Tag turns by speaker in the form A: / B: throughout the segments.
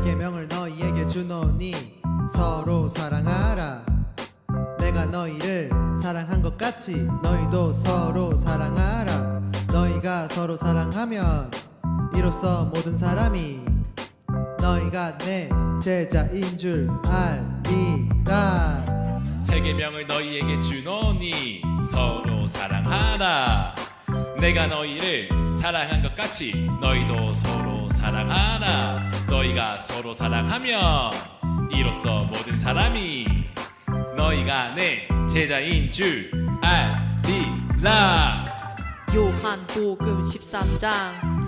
A: 계명을 너희에게 주노니 서로 사랑하라. 내가 너희를 사랑한 것 같이 너희도 서로 사랑하라. 너희가 서로 사랑하면 이로써 모든 사람이 너희가 내 제자인 줄 알리라.
B: 세계명을 너희에게 주노니 서로 사랑하라. 내가 너희를 사랑한 것 같이 너희도 서로 사랑하라 너희가 서로 사랑하면 이로써 모든 사람이 너희가 내 제자인 줄 알리라.
C: 요한복음 13장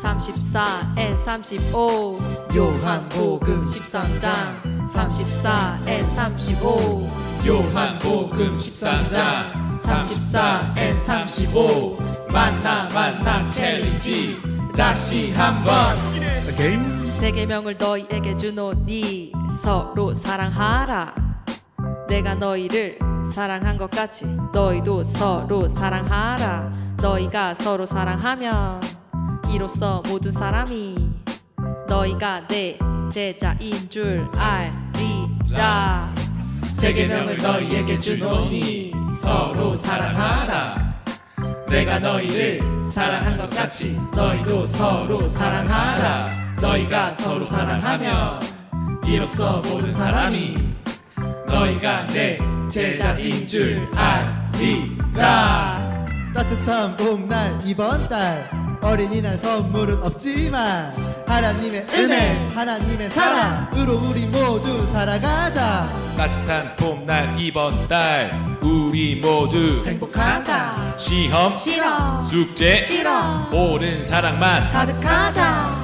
C: 34에 35
A: 요한복음 13장
C: 34에 35
B: 요한복음 13장 34엔 35 만나 만나 챌린지 다시 한번
C: 세계명을 너희에게 주노니 서로 사랑하라. 내가 너희를 사랑한 것 같이 너희도 서로 사랑하라. 너희가 서로 사랑하면 이로써 모든 사람이 너희가 내 제자인 줄 알리라.
B: 세 계명을 너희에게 주노니 서로 사랑하라. 내가 너희를 사랑한 것 같이 너희도 서로 사랑하라 너희가 서로 사랑하면 이로써 모든 사람이 너희가 내 제자인 줄 알리라.
A: 따뜻한 봄날 이번 달 어린이날 선물은 없지만 하나님의 은혜 하나님의 사랑으로 우리 모두 살아가자.
B: 따뜻한 봄날 이번 달 우리 모두
A: 행복하자.
B: 시험
C: 싫어
B: 숙제
C: 싫어
B: 옳은 사랑만
C: 가득하자